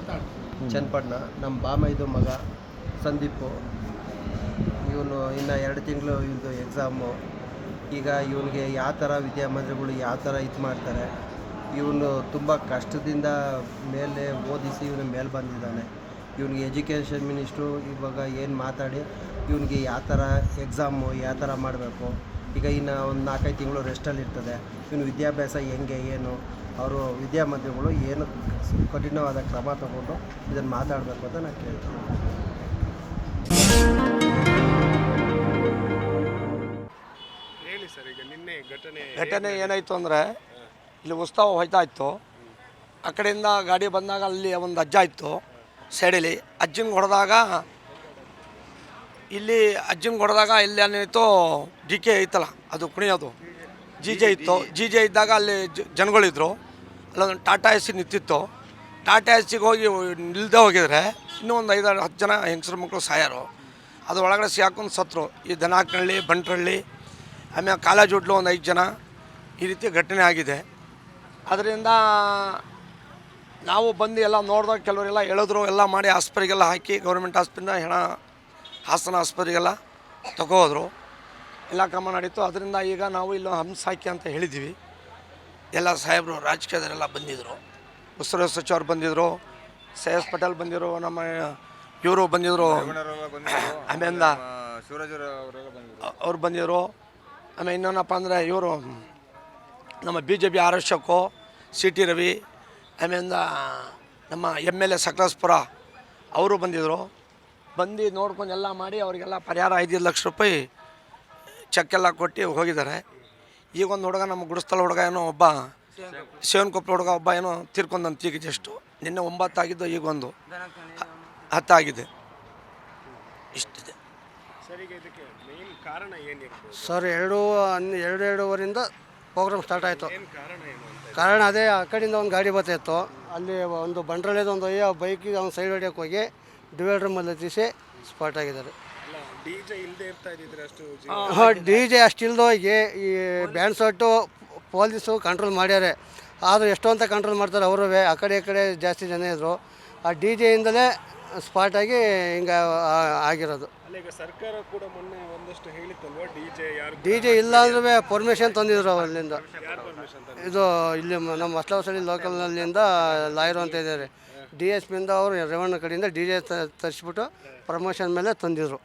Speaker 12: ಚನ್ನಪಟ್ಟಣ ನಮ್ಮ ಬಾಮೈದು ಮಗ ಸಂದೀಪು. ಇವನು ಇನ್ನು ಎರಡು ತಿಂಗಳು ಇವನು ಎಕ್ಸಾಮು ಈಗ ಇವನಿಗೆ ಯಾವ ಥರ ವಿದ್ಯಾಮಂದಿರಗಳು ಯಾವ ಥರ ಇದು ಮಾಡ್ತಾರೆ, ಇವನು ತುಂಬ ಕಷ್ಟದಿಂದ ಮೇಲೆ ಓದಿಸಿ ಇವನು ಮೇಲೆ ಬಂದಿದ್ದಾನೆ. ಇವನಿಗೆ ಎಜುಕೇಷನ್ ಮಿನಿಸ್ಟ್ರು ಇವಾಗ ಏನು ಮಾತಾಡಿ ಇವನಿಗೆ ಯಾವ ಥರ ಎಕ್ಸಾಮು ಯಾವ ಥರ ಮಾಡಬೇಕು. ಈಗ ಇನ್ನು ಒಂದು ನಾಲ್ಕೈದು ತಿಂಗಳು ರೆಸ್ಟಲ್ಲಿ ಇರ್ತದೆ ಇವನು ವಿದ್ಯಾಭ್ಯಾಸ ಹೆಂಗೆ, ಏನು? ಅವರು ವಿದ್ಯಾಮಂದಿರಗಳು ಏನು ಕಠಿಣವಾದ ಕ್ರಮ ತಗೊಂಡು ಇದನ್ನು ಮಾತಾಡಬೇಕು ಅಂತ ನಾನು ಕೇಳ್ತೀನಿ.
Speaker 5: ಹೇಳಿ ಸರ್ ಈಗ ನಿನ್ನೆ ಘಟನೆ
Speaker 13: ಘಟನೆ ಏನಾಯಿತು? ಅಂದರೆ ಇಲ್ಲಿ ಉತ್ಸವ ಹೋಯ್ತಾ ಇತ್ತು ಆ ಕಡೆಯಿಂದ ಗಾಡಿ ಬಂದಾಗ ಅಲ್ಲಿ ಒಂದು ಅಜ್ಜ ಇತ್ತು ಸೈಡಲ್ಲಿ. ಅಜ್ಜಿಂಗ್ ಹೊಡೆದಾಗ ಇಲ್ಲಿ ಅಜ್ಜಿಂಗ್ ಹೊಡೆದಾಗ ಇಲ್ಲಿ ಏನಿತ್ತು ಡಿ ಕೆ ಐತಲ್ಲ ಅದು ಕುಣಿಯೋದು. ಜಿ ಜೆ ಇತ್ತು. ಜಿ ಜೆ ಇದ್ದಾಗ ಅಲ್ಲಿ ಜ- ಜನಗಳಿದ್ರು. ಅಲ್ಲೊಂದು ಟಾಟಾ ಎಸಿ ನಿಂತಿತ್ತು. ಟಾಟಾ ಎಸಿಗೆ ಹೋಗಿ ನಿಲ್ದೇ ಹೋಗಿದ್ರೆ ಇನ್ನೂ ಒಂದು ಐದಾರು ಹತ್ತು ಜನ ಹೆಂಗಸ್ರ ಮಕ್ಕಳು ಸಾಯಾರು. ಅದು ಒಳಗಡೆ ಸಿಗಾಕೊಂಡು ಸತ್ರು, ಈ ದನಾಕನಹಳ್ಳಿ ಬಂಟ್ರಳ್ಳಿ ಆಮೇಲೆ ಕಾಲೇಜೊಡ್ಲು ಒಂದು ಐದು ಜನ ಈ ರೀತಿ ಘಟನೆ ಆಗಿದೆ. ಅದರಿಂದ ನಾವು ಬಂದು ಎಲ್ಲ ನೋಡಿದಾಗ ಕೆಲವರೆಲ್ಲ ಹೇಳಿದ್ರು, ಎಲ್ಲ ಮಾಡಿ ಆಸ್ಪತ್ರೆಗೆಲ್ಲ ಹಾಕಿ ಗೌರ್ಮೆಂಟ್ ಆಸ್ಪತ್ರೆಯಿಂದ ಹೆಣ ಹಾಸನ ಆಸ್ಪತ್ರೆಗೆಲ್ಲ ತಗೋದ್ರು. ಎಲ್ಲ ಕ್ರಮ ನಡೀತು. ಅದರಿಂದ ಈಗ ನಾವು ಇಲ್ಲಿ ಹಂಸ ಹಾಕಿ ಅಂತ ಹೇಳಿದ್ದೀವಿ. ಎಲ್ಲ ಸಾಹೇಬರು ರಾಜಕೀಯದವರೆಲ್ಲ ಬಂದಿದ್ದರು ಉಸ್ತುವಾರಿ ಸಚಿವರು ಬಂದಿದ್ದರು ಎಸ್ ಪಟೇಲ್ ಬಂದಿದ್ರು, ನಮ್ಮ ಇವರು ಬಂದಿದ್ದರು ಆಮೇಲಿಂದ ಅವ್ರು ಬಂದಿದ್ದರು ಆಮೇಲೆ ಇನ್ನೇನಪ್ಪ ಅಂದರೆ ಇವರು ನಮ್ಮ ಬಿ ಜೆ ಪಿ ಆರ್ ಆರಕ್ಷಕು ಸಿ ಟಿ ರವಿ ಆಮೇಲಿಂದ ನಮ್ಮ ಎಂ ಎಲ್ ಎ ಸಕಲೇಶ್ಪುರ ಅವರು ಬಂದಿದ್ದರು ಬಂದು ನೋಡ್ಕೊಂಡು ಎಲ್ಲ ಮಾಡಿ ಅವರಿಗೆಲ್ಲ ಪರಿಹಾರ ಐದು ಲಕ್ಷ ರೂಪಾಯಿ ಚೆಕ್ ಎಲ್ಲ ಕೊಟ್ಟು ಹೋಗಿದ್ದಾರೆ. ಈಗ ಒಂದು ಹುಡುಗ ನಮ್ಮ ಗುಡಿಸ್ತಲ ಹುಡುಗ ಏನೋ ಒಬ್ಬ ಶಿವನಕೊಪ್ಪ ಹುಡುಗ ಒಬ್ಬ ಏನೋ ತೀರ್ಕೊಂಡಂತ ಈಗ ಜಸ್ಟು ನಿನ್ನೆ ಒಂಬತ್ತಾಗಿದ್ದು ಈಗ ಒಂದು ಹ- ಹತ್ತಾಗಿದೆ. ಇಷ್ಟಿದೆ.
Speaker 5: ಸರ್,
Speaker 14: ಎರಡು ಎರಡು ಎರಡೂವರೆಯಿಂದ ಪ್ರೋಗ್ರಾಮ್ ಸ್ಟಾರ್ಟ್ ಆಯಿತು.
Speaker 5: ಕಾರಣ
Speaker 14: ಅದೇ, ಆ ಕಡೆಯಿಂದ ಒಂದು ಗಾಡಿ ಬರ್ತಾಯಿತ್ತು ಅಲ್ಲಿ ಒಂದು ಬಂಡ್ರಳ್ಳಿದ ಒಂದು, ಅಯ್ಯ, ಬೈಕಿಗೆ ಅವ್ನು ಸೈಡ್ ಹೊಡಿಯೋಕೆ ಹೋಗಿ ಡಿವೈಡರ್ ಮೇಲೆ ಹತ್ತಿಸಿ ಸ್ಪಾಟ್ ಆಗಿದ್ದಾರೆ.
Speaker 5: ಡಿ ಜೆ ಇಲ್ಲದೆ ಇರ್ತಾ ಇದ್ದಿದ್ರೆ ಅಷ್ಟು ಜೀವ
Speaker 14: ಹಾಂ. ಡಿ ಜೆ ಅಷ್ಟಿಲ್ದ ಹೋಗಿ ಈ ಬ್ಯಾಂಡ್ ಸೊಟ್ಟು ಪೊಲೀಸು ಕಂಟ್ರೋಲ್ ಮಾಡ್ಯಾರೆ. ಆದರೂ ಎಷ್ಟು ಅಂತ ಕಂಟ್ರೋಲ್ ಮಾಡ್ತಾರೆ ಅವರು. ಆ ಕಡೆ ಈ ಕಡೆ ಜಾಸ್ತಿ ಜನ ಇದ್ದರು ಆ ಡಿ ಜೆಯಿಂದಲೇ ಸ್ಪಾಟ್ ಆಗಿ ಹಿಂಗೆ ಆಗಿರೋದು.
Speaker 5: ಅಲ್ಲ ಸರ್ಕಾರ ಕೂಡ ಮೊನ್ನೆ ಒಂದಷ್ಟು ಹೇಳಿತ್ತಲ್ವ ಡಿ ಜೆ ಯಾರು
Speaker 14: ಡಿ ಜೆ ಇಲ್ಲ ಅಂದ್ರೆ ಪರ್ಮಿಷನ್ ತಂದಿದ್ರು ಅಲ್ಲಿಂದ ಇದು ಇಲ್ಲಿ ನಮ್ಮ ಲೋಕಲ್ ಲೋಕಲ್ನಲ್ಲಿಂದ ಲಾಯರು ಅಂತ ಇದ್ದಾರೆ. ಡಿ ಎಸ್ ಪಿಯಿಂದ ಅವರು ರೇವಣ್ಣ ಕಡೆಯಿಂದ ಡಿ ಜೆ ತರಿಸ್ಬಿಟ್ಟು ಪ್ರಮೋಷನ್ ಮೇಲೆ ತಂದಿದ್ರು.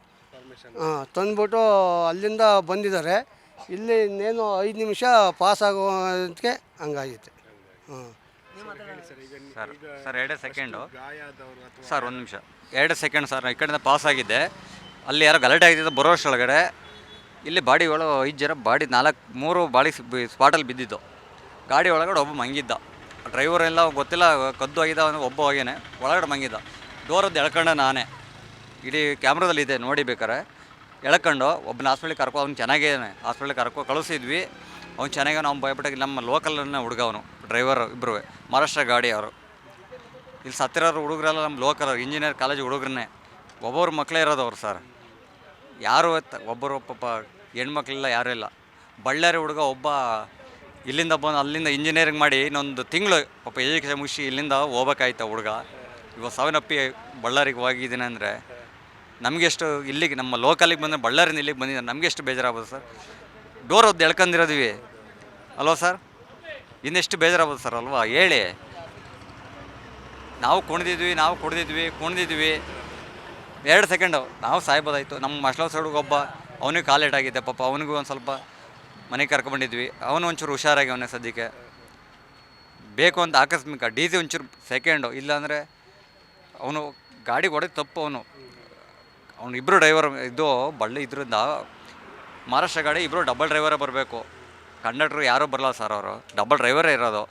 Speaker 14: ಹಾಂ ತಂದ್ಬಿಟ್ಟು ಅಲ್ಲಿಂದ ಬಂದಿದ್ದಾರೆ. ಇಲ್ಲಿ ಇನ್ನೇನು ಐದು ನಿಮಿಷ ಪಾಸ್ ಆಗೋದಕ್ಕೆ ಹಂಗಾಗಿತ್ತು ಹಾಂ.
Speaker 15: ಸರ್ ಸರ್ ಎರಡೇ ಸೆಕೆಂಡು ಸರ್ ಒಂದು ನಿಮಿಷ. ಎರಡು ಸೆಕೆಂಡ್ ಸರ್ ಈ ಕಡೆಯಿಂದ ಪಾಸ್ ಆಗಿದ್ದೆ ಅಲ್ಲಿ ಯಾರೋ ಗಲಾಟೆ ಆಗ್ತಿದ್ದು ಬರೋ ಅಷ್ಟೊಳಗಡೆ ಇಲ್ಲಿ ಬಾಡಿ ಒಳಗೆ ಐದು ಜನ ಬಾಡಿ ನಾಲ್ಕು ಮೂರು ಬಾಡಿ ಸ್ಪಾಟಲ್ಲಿ ಬಿದ್ದಿದ್ದು. ಗಾಡಿ ಒಳಗಡೆ ಒಬ್ಬ ಮಂಗಿದ್ದ. ಡ್ರೈವರ್ ಎಲ್ಲ ಗೊತ್ತಿಲ್ಲ ಕದ್ದು ಆಗಿದ್ದ ಒಬ್ಬ ಹೋಗೇನೆ. ಒಳಗಡೆ ಮಂಗಿದ್ದ. ಡೋರದ್ದು ಎಳ್ಕೊಂಡೆ ನಾನೇ. ಇಡೀ ಕ್ಯಾಮ್ರಾದಲ್ಲಿ ಇದೆ ನೋಡಿ ಬೇಕಾರೆ ಎಳ್ಕೊಂಡು ಒಬ್ಬನ ಹಾಸ್ಪಿಟ್ಲಿಗೆ ಕರ್ಕೊ, ಅವ್ನು ಚೆನ್ನಾಗೇನೆ ಹಾಸ್ಪಿಟ್ಲಿಗೆ ಕರ್ಕೊ, ಕಳಿಸಿದ್ವಿ. ಅವ್ನು ಚೆನ್ನಾಗಿ, ನಾವು ಭಯಪಟ್ಟಾಗ ನಮ್ಮ ಲೋಕಲನ್ನ ಹುಡುಗ ಅವನು ಡ್ರೈವರ್ ಇಬ್ಬರು ಮಹಾರಾಷ್ಟ್ರ ಗಾಡಿ ಅವರು. ಇಲ್ಲಿ ಸತ್ತಿರೋರು ಹುಡುಗರೆಲ್ಲ ನಮ್ಮ ಲೋಕಲ್ ಇಂಜಿನಿಯರ್ ಕಾಲೇಜ್ ಹುಡುಗ್ರನ್ನೇ. ಒಬ್ಬೊಬ್ರು ಮಕ್ಕಳೇ ಇರೋದು ಅವ್ರು ಸರ್ ಯಾರು ಒಬ್ಬರು ಪಾಪ ಹೆಣ್ಮಕ್ಳಿಲ್ಲ ಯಾರೂ ಇಲ್ಲ. ಬಳ್ಳಾರಿ ಹುಡುಗ ಒಬ್ಬ ಇಲ್ಲಿಂದ ಬಂದು, ಅಲ್ಲಿಂದ ಇಂಜಿನಿಯರಿಂಗ್ ಮಾಡಿ ಇನ್ನೊಂದು ತಿಂಗಳು ಪಾಪ ಎಜುಕೇಷನ್ ಮುಗಿಸಿ ಇಲ್ಲಿಂದ ಹೋಗ್ಬೇಕಾಯ್ತು ಹುಡುಗ. ಇವಾಗ ಸಾವಿನಪ್ಪಿ ಬಳ್ಳಾರಿಗೆ ಹೋಗಿದ್ದೀನಿ ಅಂದರೆ ನಮಗೆಷ್ಟು ಇಲ್ಲಿಗೆ ನಮ್ಮ ಲೋಕಲಿಗೆ ಬಂದರೆ ಬಳ್ಳಾರಿನ ಇಲ್ಲಿಗೆ ಬಂದಿದ್ದಾರೆ, ನಮಗೆ ಎಷ್ಟು ಬೇಜಾರಾಗ್ಬೋದು ಸರ್? ಡೋರ್ ಒದ್ದು ಎಳ್ಕೊಂಡಿರೋದಿವಿ ಅಲ್ವಾ ಸರ್? ಇನ್ನೆಷ್ಟು ಬೇಜಾರಾಗ್ಬೋದು ಸರ್, ಅಲ್ವಾ? ಹೇಳಿ. ನಾವು ಕುಣಿದಿದ್ವಿ, ನಾವು ಕುಡ್ದಿದ್ವಿ ಕುಣಿದಿದ್ವಿ. ಎರಡು ಸೆಕೆಂಡು. ನಾವು ಸಾಯ್ಬೋದಾಯಿತು. ನಮ್ಮ ಮಸ್ಲೋ ಸೈಡ್ಗೆ ಒಬ್ಬ, ಅವನಿಗೆ ಕಾಲೇಟ್ ಆಗಿದೆ ಪಾಪ ಅವನಿಗೂ ಒಂದು ಸ್ವಲ್ಪ ಮನೆಗೆ ಕರ್ಕೊಂಡಿದ್ವಿ ಅವನು ಒಂಚೂರು ಹುಷಾರಾಗಿ ಅವನೇ ಸದ್ಯಕ್ಕೆ. ಬೇಕು ಅಂತ ಆಕಸ್ಮಿಕ, ಡಿ ಒಂಚೂರು ಸೆಕೆಂಡು. ಇಲ್ಲಾಂದರೆ ಅವನು ಗಾಡಿ ಹೊಡೆದು ತಪ್ಪು ಅವನು. ಅವನು ಇಬ್ಬರು ಡ್ರೈವರ್ ಇದು ಬಳ್ಳಿ ಇದರಿಂದ ಮಹಾರಾಷ್ಟ್ರ ಗಾಡಿ ಇಬ್ಬರು ಡಬಲ್ ಡ್ರೈವರೇ ಬರಬೇಕು. ಕಂಡಕ್ಟ್ರು ಯಾರೂ ಬರಲ್ಲ ಸರ್ ಅವರು. ಡಬಲ್ ಡ್ರೈವರೇ ಇರೋದು.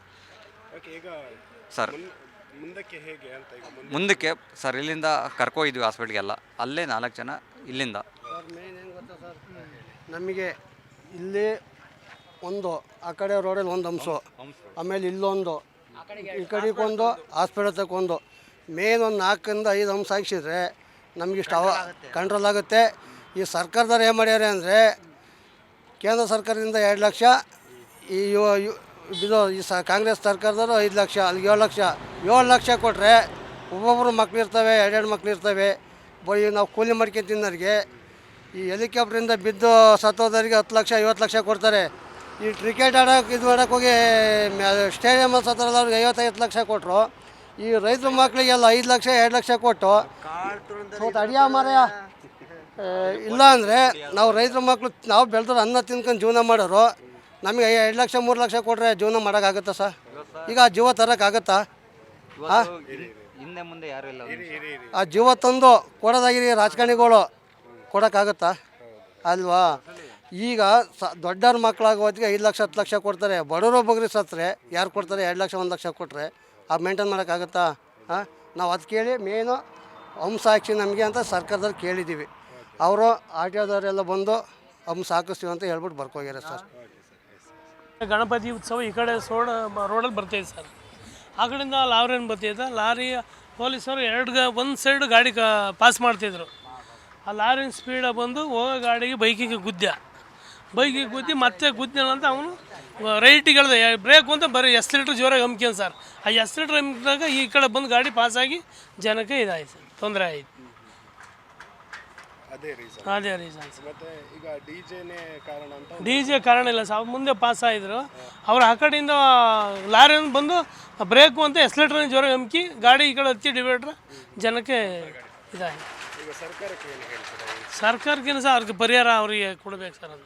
Speaker 5: ಓಕೆ ಈಗ
Speaker 15: ಸರ್
Speaker 5: ಮುಂದಕ್ಕೆ ಹೇಗೆ ಅಂತ
Speaker 15: ಮುಂದಕ್ಕೆ ಸರ್ ಇಲ್ಲಿಂದ ಕರ್ಕೊಯ್ದ್ವಿ ಹಾಸ್ಪಿಟ್ಲಿಗೆಲ್ಲ ಅಲ್ಲೇ ನಾಲ್ಕು ಜನ ಇಲ್ಲಿಂದ.
Speaker 14: ಸರ್ ಮೇನ್ ಏನು ಗೊತ್ತಾ ಸರ್ ನಮಗೆ ಇಲ್ಲಿ ಒಂದು ಆ ಕಡೆ ರೋಡಲ್ಲಿ ಒಂದು ಅಂಶ. ಆಮೇಲೆ ಇಲ್ಲೊಂದು. ಈ ಕಡೆಗೊಂದು ಹಾಸ್ಪಿಟಲ್ ತಗೊಂಡು ಮೇನ್ ಒಂದು ನಾಲ್ಕರಿಂದ ಐದು ಅಂಶ ಹಾಕ್ಸಿದ್ರೆ ನಮಗಿಷ್ಟು ಅವ ಕಂಟ್ರೋಲ್ ಆಗುತ್ತೆ. ಈ ಸರ್ಕಾರದವ್ರು ಏನು ಮಾಡ್ಯಾರೆ ಅಂದರೆ ಕೇಂದ್ರ ಸರ್ಕಾರದಿಂದ ಎರಡು ಲಕ್ಷ ಈ ಯುವ ಯು- ಇದು ಈ ಸ ಕಾಂಗ್ರೆಸ್ ಸರ್ಕಾರದವರು ಐದು ಲಕ್ಷ ಅಲ್ಲಿಗೆ ಏಳು ಲಕ್ಷ. ಏಳು ಲಕ್ಷ ಕೊಟ್ಟರೆ ಒಬ್ಬೊಬ್ಬರು ಮಕ್ಳು ಇರ್ತವೆ ಎರಡೆರಡು ಮಕ್ಳು ಇರ್ತವೆ. ಬೈ ನಾವು ಕೂಲಿ ಮಾಡ್ಕೊಂಡು ತಿನ್ನೋರಿಗೆ ಈ ಹೆಲಿಕಾಪ್ಟ್ರಿಂದ ಬಿದ್ದು ಸತ್ತೋದರಿಗೆ ಹತ್ತು ಲಕ್ಷ ಐವತ್ತು ಲಕ್ಷ ಕೊಡ್ತಾರೆ. ಈ ಕ್ರಿಕೆಟ್ ಆಡೋಕೆ ಇದು ಮಾಡೋಕ್ಕೋಗಿ ಸ್ಟೇಡಿಯಮಲ್ಲಿ ಸತ್ತಾರಲ್ಲ ಅವ್ರಿಗೆ ಐವತ್ತೈವತ್ತು ಲಕ್ಷ ಕೊಟ್ಟರು ಈ ರೈತರ ಮಕ್ಕಳಿಗೆಲ್ಲ ಐದು ಲಕ್ಷ ಎರಡು ಲಕ್ಷ ಕೊಟ್ಟು ಅಡಿಯ ಮಾರಾಯ. ಇಲ್ಲ ಅಂದರೆ ನಾವು ರೈತರ ಮಕ್ಕಳು ನಾವು ಬೆಳೆದ್ರೆ ಅನ್ನ ತಿನ್ಕೊಂಡು ಜೀವನ ಮಾಡೋರು ನಮಗೆ ಎರಡು ಲಕ್ಷ ಮೂರು ಲಕ್ಷ ಕೊಟ್ಟರೆ ಜೀವನ ಮಾಡೋಕ್ಕಾಗತ್ತಾ ಸರ್? ಈಗ ಆ ಜೀವ ತರೋಕ್ಕಾಗತ್ತಾ? ಹಾಂ
Speaker 15: ಹಿಂದೆ ಮುಂದೆ ಯಾರು ಇಲ್ಲ
Speaker 14: ಆ ಜೀವ ತಂದು ಕೊಡೋದಾಗಿರಿ ರಾಜಕಾರಣಿಗಳು ಕೊಡೋಕ್ಕಾಗತ್ತಾ? ಅಲ್ವಾ? ಈಗ ಸ ದೊಡ್ಡವ್ರ ಮಕ್ಕಳಾಗೋದಕ್ಕೆ ಐದು ಲಕ್ಷ ಹತ್ತು ಲಕ್ಷ ಕೊಡ್ತಾರೆ ಬಡವರು ಬಗ್ರಿ ಸತ್ತರೆ ಯಾರು ಕೊಡ್ತಾರೆ? ಎರಡು ಲಕ್ಷ ಒಂದು ಲಕ್ಷ ಕೊಟ್ಟರೆ ಆ ಮೇಂಟೈನ್ ಮಾಡೋಕ್ಕಾಗುತ್ತಾ? ಹಾಂ? ನಾವು ಅದು ಕೇಳಿ ಮೇನು ಹಂಸ ಹಾಕ್ಸಿ ನಮಗೆ ಅಂತ ಸರ್ಕಾರದವ್ರು ಕೇಳಿದ್ದೀವಿ. ಅವರು ಓದವರೆಲ್ಲ ಬಂದು ಹಂಸ ಹಾಕಿಸ್ತೀವಿ ಅಂತ ಹೇಳ್ಬಿಟ್ಟು ಬರ್ಕೋಗ್ಯಾರ ಸರ್.
Speaker 16: ಗಣಪತಿ ಉತ್ಸವ ಈ ಕಡೆ ಸೋಡ ರೋಡಲ್ಲಿ ಬರ್ತೈತೆ ಸರ್. ಆ ಕಡೆಯಿಂದ ಲಾರಿನ ಬರ್ತೈತೆ ಲಾರಿ ಪೊಲೀಸರು ಎರಡು ಒಂದು ಸೈಡ್ ಗಾಡಿ ಪಾಸ್ ಮಾಡ್ತಿದ್ರು. ಆ ಲಾರಿನ ಸ್ಪೀಡ ಬಂದು ಹೋಗೋ ಗಾಡಿಗೆ ಬೈಕಿಗೆ ಗುದ್ದ. ಬೈಕಿಗೆ ಗುದ್ದಿ ಮತ್ತೆ ಗುದ್ದಿನಂತ ಅವನು ರೈಟಿಗೆ ಬ್ರೇಕ್ ಅಂತ ಬರೀ ಎಸ್ಲೇಟ್ರ್ ಜೋರಾಗಿ ಹಮ್ಕ್ಯನ್ ಸರ್. ಆ ಎಸ್ಲೇಟ್ರ್ ಹಮ್ಕಿದಾಗ ಈ ಕಡೆ ಬಂದು ಗಾಡಿ ಪಾಸಾಗಿ ಜನಕ್ಕೆ ಇದಾಯ್ತು ತೊಂದರೆ ಆಯಿತು.
Speaker 17: ಅದೇ ರೀಸನ್
Speaker 16: ಅದೇ ರೀಸನ್
Speaker 17: ಮತ್ತೆ ಈಗ ಡಿ ಜೆನೇ ಕಾರಣ ಅಂತ
Speaker 16: ಡಿ ಜೆ ಕಾರಣ ಇಲ್ಲ ಸರ್ ಮುಂದೆ ಪಾಸ್ ಆಗಿದ್ರು ಅವ್ರು ಆ ಕಡೆಯಿಂದ ಲಾರಿಯನ್ನು ಬಂದು ಬ್ರೇಕು ಅಂತ ಎಸ್ ಎಸ್ಲೇಟ್ರನ್ನ ಜೋರಾಗಿ ಹಮ್ಕಿ ಗಾಡಿ ಈ ಕಡೆ ಹತ್ತಿ ಡಿವೈಡ್ರ್ ಜನಕ್ಕೆ ಇದಾಗಿದೆ
Speaker 17: ಈಗ ಸರ್ಕಾರಕ್ಕೆ ಏನು ಹೇಳ್ತೀರಾ?
Speaker 16: ಸರ್ಕಾರಕ್ಕೇನು ಸರ್ ಅವ್ರಿಗೆ ಪರಿಹಾರ ಅವರಿಗೆ ಕೊಡಬೇಕು ಸರ್ ಅದು.